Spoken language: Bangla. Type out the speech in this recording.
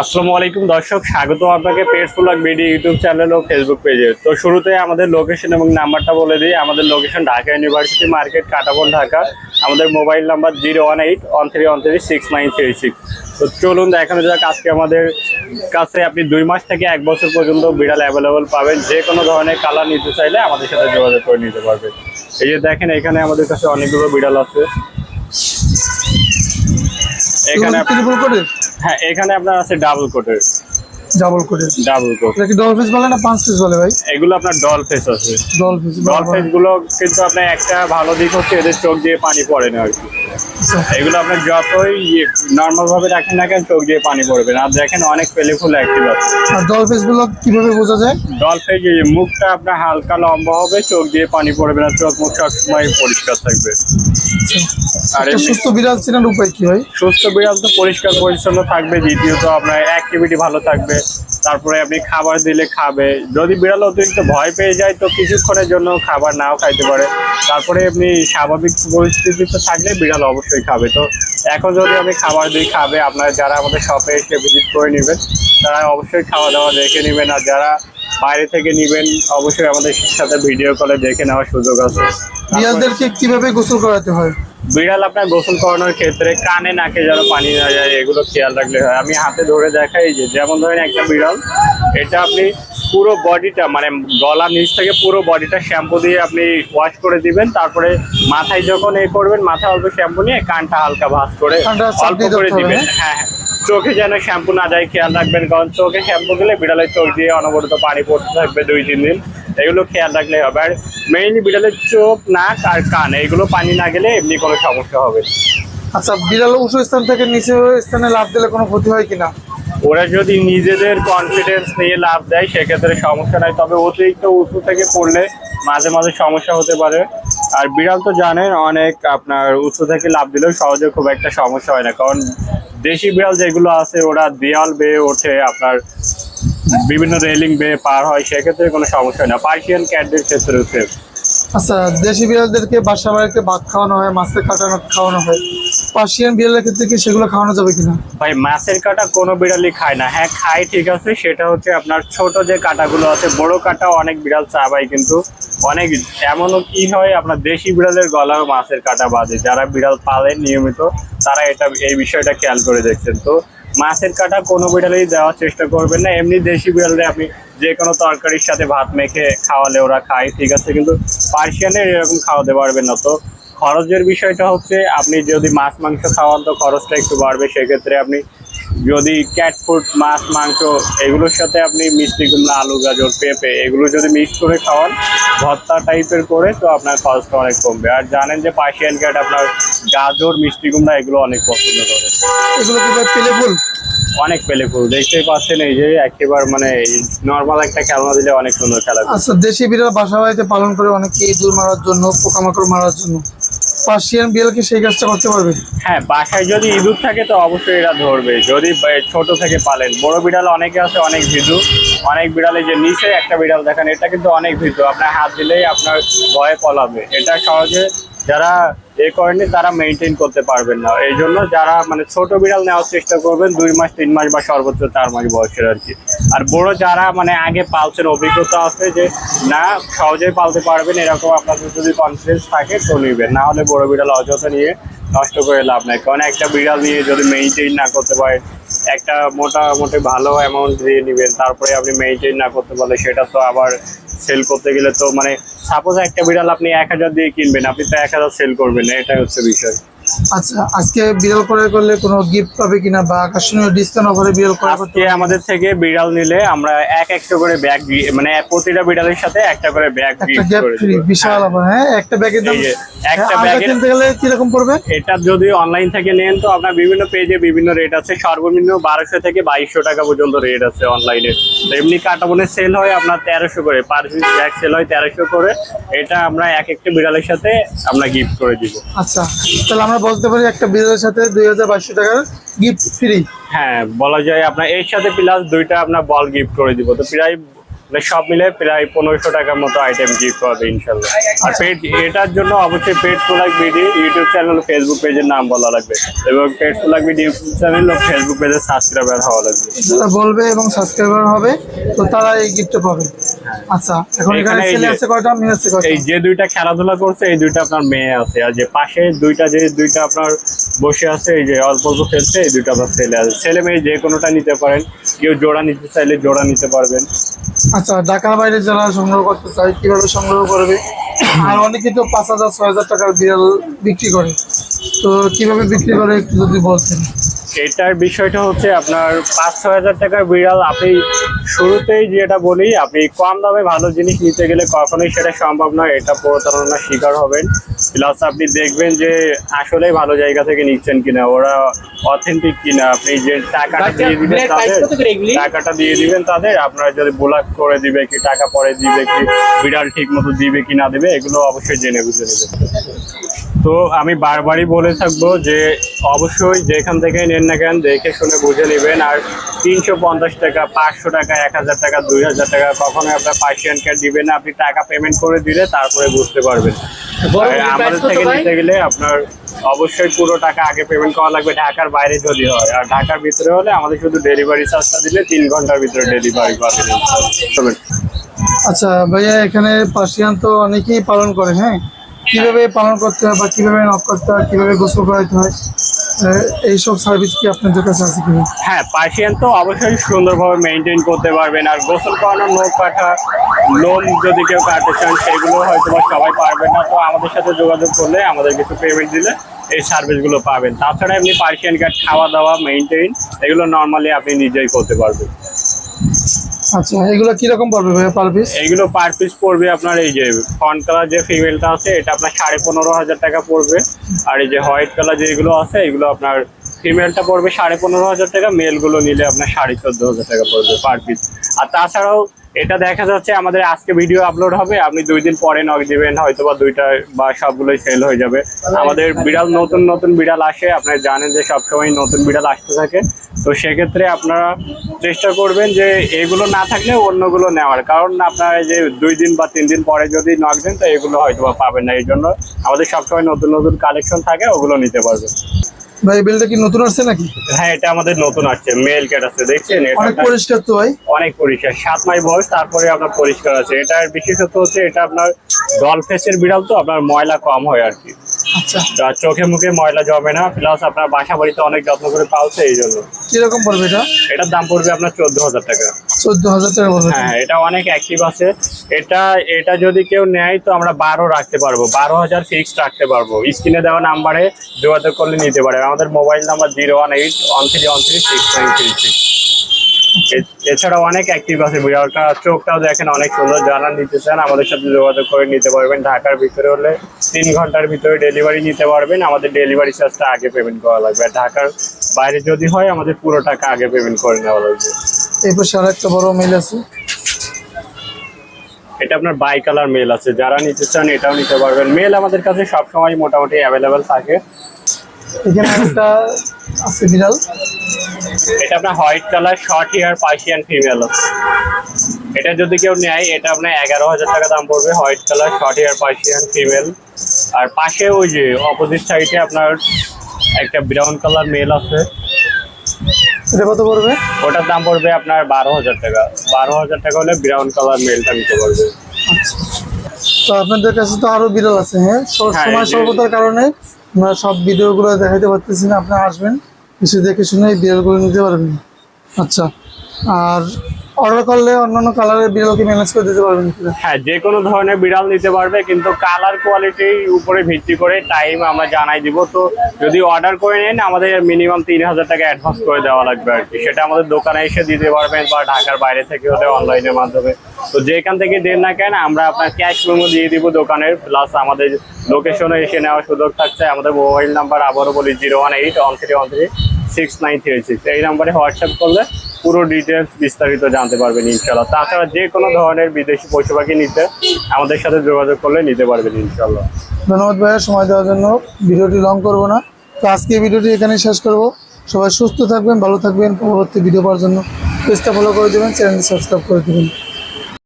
আসসালামু আলাইকুম দর্শক, স্বাগত আপনাকে Pets Blog BD YouTube channel ও ফেসবুক পেজে তো শুরুতে আমাদের লোকেশন এবং নাম্বারটা বলে দিই। আমাদের location Dhaka university market Katabon, Dhaka. আমাদের mobile number zero one eight one three one three six nine three six তো চলুন দেখানো যাক, আজকে আমাদের কাছে আপনি দুই মাস থেকে এক বছর পর্যন্ত বিড়াল অ্যাভেলেবল পাবেন। যে কোনো ধরনের কালার নিতে চাইলে আমাদের সাথে যোগাযোগ করে নিতে পারবেন। এই যে দেখেন, এখানে আমাদের কাছে অনেকগুলো বিড়াল আছে। এখানে হ্যাঁ এখানে আপনার আছে ডাবল কোটের ডাবল কোটের ডাবল কোট এটা কি ডল ফিস বলে না পাঁচ পিস বলে ভাই? এগুলো আপনার ডল ফেস আছে। ডল ফিস ডল ফেসগুলো কিন্তু আপনার একটা ভালো দিক হচ্ছে এদের চোখ দিয়ে পানি পড়ে না আর কি। এগুলো আপনার যতই নর্মাল ভাবে রাখেন না কেন চোখ দিয়ে পানি পড়বে না। আর দেখেন অনেক পেলেফুল অ্যাক্টিভ আছে। আর ডল ফিসগুলো কীভাবে বোঝা যায়? ডল ফেস মুখটা আপনার হালকা লম্বা হবে চোখ দিয়ে পানি পড়বে না চোখ মুখ সবসময় পরিষ্কার থাকবে। সুস্থ বিড়াল চেনার উপায় কি হয় সুস্থ বিড়াল তো পরিষ্কার পরিচ্ছন্ন থাকবে। দ্বিতীয়ত আপনার অ্যাক্টিভিটি ভালো থাকবে। তারপরে আপনি খাবার দিলে খাবে। যদি বিড়াল অতিরিক্ত ভয় পেয়ে যায় তো কিছুক্ষণের জন্য খাবার নাও খাইতে পারে। তারপরে আপনি স্বাভাবিক পরিস্থিতিতে থাকলে বিড়াল অবশ্যই খাবে। তো এখন যদি আপনি খাবার দিই খাবে আপনারা যারা আমাদের শপে এসে ভিজিট করে নেবেন তারা অবশ্যই খাওয়া দাওয়া দেখে নেবেন। আর যারা বাইরে থেকে নিবেন অবশ্যই আমাদের সাথে ভিডিও কলে দেখে নেওয়ার সুযোগ আছে। বিড়ালদেরকে কীভাবে গোসল করাতে হয়? বিড়াল আপনার গোসল করানোর ক্ষেত্রে কানে নাকে যেন পানি না যায় এগুলো খেয়াল রাখলে হয়। আমি হাতে ধরে দেখাই যে যেমন ধরেন একটা বিড়াল এটা আপনি পুরো বডিটা মানে গলার নিচ থেকে পুরো বডিটা শ্যাম্পু দিয়ে আপনি ওয়াশ করে দিবেন। তারপরে মাথায় যখন এ করবেন মাথায় অল্প শ্যাম্পু নিয়ে কানটা হালকা ভাঁজ করে অল্প করে দিবেন। হ্যাঁ? হ্যাঁ চোখে যেন শ্যাম্পু না যায় খেয়াল রাখবেন কারণ চোখে শ্যাম্পু দিলে বিড়ালের চোখ দিয়ে অনবরত পানি পড়তে থাকবে দুই তিন দিন। এগুলো খেয়াল রাখলে হবে। আর মেইনলি বিড়ালের চোখ নাক আর কান এগুলো পানি না গেলে এমনি কোনো সমস্যা হবে। আচ্ছা বিড়াল উঁচু স্থান থেকে নিচু স্থানে লাভ দিলে কোনো ক্ষতি হয় কিনা? ওরা যদি নিজেদের কনফিডেন্স নিয়ে লাভ দেয়, সেক্ষেত্রে সমস্যা নাই। তবে অতিরিক্ত উঁচু থেকে পড়লে মাঝে মাঝে সমস্যা হতে পারে। আর বিড়াল তো জানেন, অনেক আপনার উঁচু থেকে লাভ দিলেও সহজে খুব একটা সমস্যা হয় না। কারণ দেশি বিড়াল যেগুলো আছে, ওরা দেয়াল বেয়ে ওঠে, আপনার বিভিন্ন রেলিং বেয়ে পার হয়, সেক্ষেত্রে কোনো সমস্যা হয় না। পার্সিয়ান ক্যাটদের ক্ষেত্রে হচ্ছে আচ্ছা দেশি বিড়ালদেরকে বাসা বাড়িতে ভাত খাওয়ানো হয়, মাছের কাটানো খাওয়ানো হয়। পার্সিয়ান বিড়ালের ক্ষেত্রে কি সেগুলো খাওয়ানো যাবে কিনা? ভাই, মাছের কাটা কোনো বিড়ালই খায় না। হ্যাঁ খায়, ঠিক আছে, সেটা হচ্ছে আপনার ছোট যে কাটাগুলো আছে, বড় কাটা অনেক বিড়াল চাবাই কিন্তু অনেক এমনও কি হয়, আপনার দেশি বিড়ালের গলাও মাছের কাটা বাজে। যারা বিড়াল পালেন নিয়মিত, তারা এটা, এই বিষয়টা খেয়াল করে দেখছেন। তো মাছের কাটা কোনো বিড়ালেই দেওয়ার চেষ্টা করবেন না। এমনি দেশি বিড়ালে আপনি যে কোনো তরকারির সাথে ভাত মেখে খাওয়ালে ওরা খায়, ঠিক আছে, কিন্তু পার্সিয়ানের এরকম খাওয়াতে পারবেন না। তো খরচের বিষয়টা হচ্ছে আপনি যদি মাছ মাংস খাওয়ান তো খরচটা একটু বাড়বে। সেক্ষেত্রে আপনি যদি ক্যাট ফুড মাছ মাংস এগুলোর সাথে আপনি মিষ্টি কুমড়া আলু গাজর পেঁপে এগুলো যদি মিক্স করে খাওয়ান ভর্তা টাইপের করে তো আপনার খরচটা অনেক কমবে। আর জানেন যে পার্সিয়ান ক্যাট আপনার গাজর মিষ্টি কুমড়া এগুলো অনেক পছন্দ করে। এগুলো পেলেফুল অনেক পেলে ফুল। দেখতেই পাচ্ছেন এই যে একেবারে মানে নর্মাল একটা খেলনা দিলে অনেক সুন্দর খেলা। আচ্ছা দেশি বিড়াল বাসা বাড়িতে পালন করে অনেকে ইঁদুর মারার জন্য পোকামাকড় মারার জন্য। পার্সিয়ান বিড়ালকে সেই কাজটা করতে পারবে? হ্যাঁ বাসায় যদি ইঁদুর থাকে তো অবশ্যই এরা ধরবে। যদি ছোট থেকে পালেন। বড় বিড়াল অনেকে আছে, অনেক ভিজু। অনেক বিড়ালে যে নিচে একটা বিড়াল দেখেন, এটা কিন্তু অনেক ভিজু। আপনার হাত দিলেই আপনার ভয়ে পলাবে। এটা সহজে যারা এ করেনি তারা মেনটেন করতে পারবেন না। এই জন্য যারা মানে ছোট বিড়াল নেওয়ার চেষ্টা করবেন, দুই মাস, তিন মাস বা সর্বোচ্চ চার মাস বয়সের আর কি। আর বড় যারা মানে আগে পালছেন, অভিজ্ঞতা আছে যে না, সহজেই পালতে পারবেন, এরকম আপনাদের যদি কনফিডেন্স থাকে তো নেবেন। না হলে বড় বিড়াল অযথা নিয়ে নষ্ট করে লাভ নাই। কারণ একটা বিড়াল নিয়ে যদি মেনটেন না করতে পারেন, একটা মোটামুটি ভালো অ্যামাউন্ট দিয়ে নেবেন, তারপরে আপনি মেনটেন না করতে পারলে সেটা তো আবার সেল করতে গেলে তো মানে সাপোজ একটা বিড়াল আপনি এক হাজার দিয়ে কিনবেন, আপনি তো এক হাজার সেল করবেন এটাই হচ্ছে বিষয়। আচ্ছা আজকে বিড়াল ক্রয় করলে কোনো গিফট পাবে কিনা বা আকর্ষণীয় ডিসকাউন্ট অফারে বিড়াল ক্রয় করতে আজকে আমাদের থেকে বিড়াল নিলে আমরা এক একটা করে ব্যাগ মানে প্রতিটা বিড়ালের সাথে একটা করে ব্যাগ গিফট করে ফ্রি বিশাল অফার হ্যাঁ? একটা ব্যাগের দাম একটা হ্যাঁ, কিনতে গেলে কীরকম পড়বে? এটা যদি অনলাইন থেকে নেন তো আপনার বিভিন্ন পেজে বিভিন্ন রেট আছে। সর্বনিম্ন বারোশো থেকে টাকা পর্যন্ত রেট আছে অনলাইনে এমনি কাটাবনে সেল হয় আপনার তেরোশো করে। পার পিস ব্যাগ সেল হয় করে। এটা আমরা এক একটা বিড়ালের সাথে আমরা গিফট করে দিব। আচ্ছা তাহলে আমরা বলতে পারি একটা বিড়ালের সাথে দুই হাজার টাকার গিফট ফ্রি হ্যাঁ বলা যায় আপনার এর সাথে প্লাস দুইটা আপনার বল গিফট করে দিব। তো প্রায় মানে সব মিলে প্রায় পনেরোশো টাকার মতো আইটেম গিফট হবে ইনশাল্লাহ আর পেট এটার জন্য অবশ্যই pet product BD YouTube channel Facebook পেজের নাম বলা লাগবে। এবং pet product BD YouTube channel ও ফেসবুক পেজের সাবস্ক্রাইবার হওয়া লাগবে। যারা বলবে এবং সাবস্ক্রাইবার হবে তো তারা এই গিফটটা পাবে। আচ্ছা এখন এখানে ছেলে যে- আছে কয়টা মেয়ে আছে কয়টা? এই যে দুইটা খেলাধুলা করছে এই দুইটা আপনার মেয়ে আছে। আর যে পাশে দুইটা যে দুইটা আপনার বসে আছে এই যে অল্প অল্প খেলছে এই দুইটা আপনার ছেলে আছে। ছেলে মেয়ে যে কোনোটা নিতে পারেন কেউ জোড়া নিতে চাইলে জোড়া নিতে পারবেন। আচ্ছা ঢাকার বাইরে যারা সংগ্রহ করতে চায়, কীভাবে সংগ্রহ করবে? আর অনেকে তো পাঁচ হাজার, ছয় হাজার টাকার বিড়াল বিক্রি করে। তো কীভাবে বিক্রি করে, একটু যদি বলতেন। এটার বিষয়টা হচ্ছে আপনার পাঁচ, ছয় হাজার টাকার বিড়াল আপনি শুরুতেই যেটা বলি আপনি কম দামে ভালো জিনিস নিতে গেলে কখনোই সেটা সম্ভব নয়। এটা প্রতারণার শিকার হবেন। প্লাস আপনি দেখবেন যে আসলে ভালো জায়গা থেকে নিচ্ছেন কিনা ওরা অথেন্টিক কিনা। আপনি যে টাকাটা দিয়ে দিবেন তাদের টাকাটা দিয়ে দিবেন তাদের। আপনারা যদি ব্লক করে দিবে কি টাকা পরে দিবে কি বিড়াল ঠিক মতো দিবে কি না দিবে এগুলো অবশ্যই জেনে বুঝে নেবেন। তো আমি বারবারই বলে থাকব যে অবশ্যই যেখান থেকে নেন না কেন দেখে শুনে বুঝে নেবেন। আর তিনশো পঞ্চাশ টাকা পাঁচশো টাকা এক হাজার টাকা দুই হাজার টাকা কখনোই আপনার পার্সিয়ান কার্ড দিবেন না। আপনি টাকা পেমেন্ট করে দিলে তারপরে বুঝতে পারবেন। আমাদের থেকে নিতে গেলে আপনার অবশ্যই পুরো টাকা আগে পেমেন্ট করা লাগবে। ঢাকার বাইরে যদি হয়। আর ঢাকার ভিতরে হলে আমাদের শুধু ডেলিভারি চার্জটা দিলে তিন ঘণ্টার ভিতরে ডেলিভারি পাবেন আচ্ছা ভাইয়া এখানে পার্সিয়ান তো অনেকেই পালন করে হ্যাঁ? কীভাবে পালন করতে হয় বা কীভাবে নক করতে হয়, কীভাবে গোসল করাইতে হয় এইসব সার্ভিস কি আপনাদের কাছে আছে কিনা? হ্যাঁ পার্সিয়ান তো অবশ্যই সুন্দরভাবে মেনটেন করতে পারবেন আর গোসল করানো নখ কাটা লোম যদি কেউ কাটতে চান, সেগুলো হয়তো বা সবাই পারবেন না। তো আমাদের সাথে যোগাযোগ করলে আমাদের কিছু পেমেন্ট দিলে এই সার্ভিসগুলো পাবেন। তাছাড়া এমনি পার্সিয়ান কার্ড খাওয়া দাওয়া মেনটেন এগুলো নর্মালি আপনি নিজেই করতে পারবেন। আচ্ছা এগুলো কীরকম পড়বে ভাই পার পিস এগুলো পার পিস পড়বে আপনার এই যে ফন কালার যে ফিমেলটা আছে, এটা আপনার সাড়ে পনেরো হাজার টাকা পড়বে। আর এই যে হোয়াইট কালার যেগুলো আছে, এগুলো আপনার ফিমেলটা পড়বে সাড়ে পনেরো হাজার টাকা মেলগুলো নিলে আপনার সাড়ে চোদ্দ হাজার টাকা পড়বে পার পিস আর তাছাড়াও এটা দেখা যাচ্ছে আমাদের আজকে ভিডিও আপলোড হবে। আপনি দুই দিন পরে নক দিবেন হয়তো বা দুইটা বা সবগুলোই সেল হয়ে যাবে। আমাদের বিড়াল, নতুন নতুন বিড়াল আসে আপনারা জানেন যে সবসময় নতুন বিড়াল আসতে থাকে। তো সেক্ষেত্রে আপনারা চেষ্টা করবেন যে এগুলো না থাকলে অন্যগুলো নেওয়ার। কারণ আপনারা যে দুই দিন বা তিন দিন পরে যদি নক দেন, তো এগুলো হয়তো বা পাবেন না। এই জন্য আমাদের সবসময় নতুন নতুন কালেকশন থাকে, ওগুলো নিতে পারবেন। ভাই বিলটা কি নতুন আসছে নাকি? হ্যাঁ এটা আমাদের নতুন আসছে। মেল ক্যাট আছে দেখছেন? এটা অনেক পরিষ্কার তো ভাই। অনেক পরিষ্কার। সাত মাস বয়স তারপরে আপনার পরিষ্কার আছে। এটার বিশেষত হচ্ছে এটা আপনার ডল ফেসের বিড়াল তো আপনার ময়লা কম হয় আর কি। আর চোখে মুখে ময়লা জমে না প্লাস আপনার বাসা বাড়িতে অনেক যত্ন করে পালছে এই জন্য। কীরকম পড়বে এটা? এটার দাম পড়বে আপনার চোদ্দ হাজার টাকা। চোদ্দ হাজার টাকা হ্যাঁ এটা অনেক অ্যাক্টিভ আছে। এটা এটা যদি কেউ নেয় তো আমরা বারো রাখতে পারব। বারো হাজার ফিক্সড রাখতে পারব। স্ক্রিনে দেওয়া নাম্বারে যোগাযোগ করলে নিতে পারে আমাদের mobile number zero one eight one three one three six nine three six এছাড়া অনেক অ্যাক্টিভ আছে বিড়ালটা। চোখটাও দেখেন অনেক সুন্দর। যারা নিতে চান আমাদের সাথে যোগাযোগ করে নিতে পারবেন। ঢাকার ভিতরে হলে তিন ঘণ্টার ভিতরে ডেলিভারি নিতে পারবেন। আমাদের ডেলিভারি চার্জটা আগে পেমেন্ট করা লাগবে। আর ঢাকার বাইরে যদি হয় আমাদের পুরো টাকা আগে পেমেন্ট করে নেওয়া লাগবে। এরপর আর একটা বড় মেল আছে। এটা আপনার বাই কালার মেল আছে। যারা নিতে চান এটাও নিতে পারবেন। মেল আমাদের কাছে সবসময় মোটামুটি অ্যাভেলেবেল থাকে। এখানে একটা আছে বিড়াল। এটা আপনার white colour short hair Persian female. এটা যদি কেউ নেয় এটা আপনার এগারো হাজার টাকা দাম পড়বে white colour short hair Persian female. আর পাশে ওই যে অপোজিট সাইডে আপনার একটা ব্রাউন কালার মেল আছে। এটা কত পড়বে? ওটার দাম পড়বে আপনার বারো হাজার টাকা। বারো হাজার টাকা হলে ব্রাউন কালার মেলটা নিতে পারবে। তো আপনাদের কাছে তো আরও বিড়াল আছে হ্যাঁ? হ্যাঁ, সময় স্বল্পতার কারণে আমরা সব ভিডিওগুলো দেখাইতে পারতেছি না আপনারা আসবেন। কিছু দেখে শুনে বিড়ালগুলো নিতে পারবেন। আচ্ছা আর অর্ডার করলে অন্যান্য কালারের বিড়ালকে ম্যানেজ করে দিতে পারবেন হ্যাঁ যে কোনো ধরনের বিড়াল নিতে পারবে, কিন্তু কালার কোয়ালিটির উপরে ভিত্তি করে টাইম আমরা জানাই দিব। তো যদি অর্ডার করে নেন, আমাদের মিনিমাম তিন হাজার টাকা অ্যাডভান্স করে দেওয়া লাগবে আর কি। সেটা আমাদের দোকানে এসে দিতে পারবেন বা ঢাকার বাইরে থেকে হলে অনলাইনের মাধ্যমে। তো যেখান থেকে দেন না কেন, আমরা আপনার ক্যাশ মেমো দিয়ে দিব দোকানের প্লাস আমাদের লোকেশনে এসে নেওয়ার সুযোগ থাকছে। আমাদের মোবাইল নাম্বার আবারও বলি zero one eight one three one three six nine three six এই নাম্বারে হোয়াটসঅ্যাপ করলে পুরো ডিটেলস বিস্তারিত জানতে পারবেন ইনশাল্লাহ তাছাড়া যে কোনো ধরনের বিদেশি পশু পাখি নিতে আমাদের সাথে যোগাযোগ করলে নিতে পারবেন ইনশাল্লাহ ধন্যবাদ ভাইয়া, সময় দেওয়ার জন্য। ভিডিওটি লং করব না। তো আজকে ভিডিওটি এখানেই শেষ করব। সবাই সুস্থ থাকবেন, ভালো থাকবেন। পরবর্তী ভিডিও পাওয়ার জন্য পেজটা ফলো করে দেবেন চ্যানেলটি সাবস্ক্রাইব করে দেবেন।